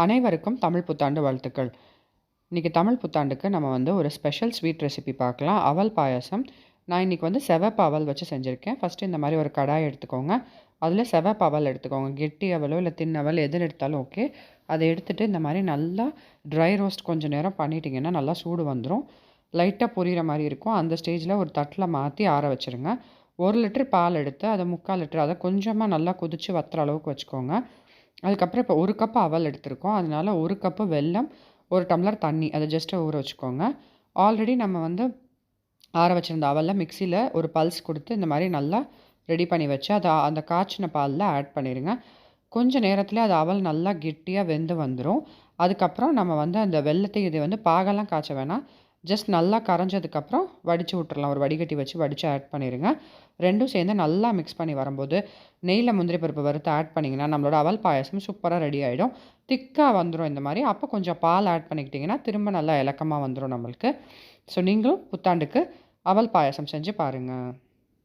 அனைவருக்கும் தமிழ் புத்தாண்டு வாழ்த்துக்கள். இன்றைக்கி தமிழ் புத்தாண்டுக்கு நம்ம வந்து ஒரு ஸ்பெஷல் ஸ்வீட் ரெசிபி பார்க்கலாம். அவல் பாயசம். நான் இன்றைக்கி வந்து செவப்பு அவல் வச்சு செஞ்சுருக்கேன். ஃபஸ்ட்டு இந்த மாதிரி ஒரு கடாய் எடுத்துக்கோங்க. அதில் செவப்பு அவல் எடுத்துக்கோங்க. கெட்டி அவலோ இல்லை தின் அவல் எது எடுத்தாலும் ஓகே அதை எடுத்துகிட்டு இந்த மாதிரி நல்லா ட்ரை ரோஸ்ட் கொஞ்சம் நேரம் பண்ணிட்டீங்கன்னா நல்லா சூடு வந்துடும் லைட்டாக பொரியிற மாதிரி இருக்கும். அந்த ஸ்டேஜில் ஒரு தட்டில் மாற்றி ஆற வச்சுருங்க. ஒரு லிட்டர் பால் எடுத்து அதை முக்கால் லிட்டர் அதை கொஞ்சமாக நல்லா கொதித்து வத்துற அளவுக்கு வச்சுக்கோங்க. அதுக்கப்புறம் இப்போ ஒரு கப்பு அவல் எடுத்திருக்கோம். அதனால ஒரு கப்பு வெல்லம் ஒரு டம்ளர் தண்ணி அதை ஜஸ்ட்டு ஊற வச்சுக்கோங்க. ஆல்ரெடி நம்ம வந்து ஆற வச்சுருந்த அவலில் மிக்சியில் ஒரு பல்ஸ் கொடுத்து இந்த மாதிரி நல்லா ரெடி பண்ணி வச்சு அதை அந்த காய்ச்சின பாலில் ஆட் பண்ணிடுங்க கொஞ்சம் நேரத்தில் அது அவல் நல்லா கெட்டியாக வெந்து வந்துடும் அதுக்கப்புறம் நம்ம வந்து அந்த வெள்ளத்தை இது வந்து பாகெல்லாம் காய்ச்ச வேணாம். ஜஸ்ட் நல்லா கரைஞ்சதுக்கப்புறம் வடித்து விட்டுறலாம். ஒரு வடிகட்டி வச்சு வடித்து ஆட் பண்ணிடுங்க ரெண்டும் சேர்ந்து நல்லா மிக்ஸ் பண்ணி வரும்போது நெய்யில் முந்திரி பருப்பு வறுத்து ஆட் பண்ணிங்கன்னா நம்மளோட அவல் பாயசம் சூப்பராக ரெடி ஆகிடும் திக்காக வந்துடும் இந்த மாதிரி. அப்போ கொஞ்சம் பால் ஆட் பண்ணிக்கிட்டிங்கன்னா திரும்ப நல்லா இலக்கமாக வந்துடும் நம்மளுக்கு. ஸோ நீங்களும் புத்தாண்டுக்கு அவல் பாயசம் செஞ்சு பாருங்கள்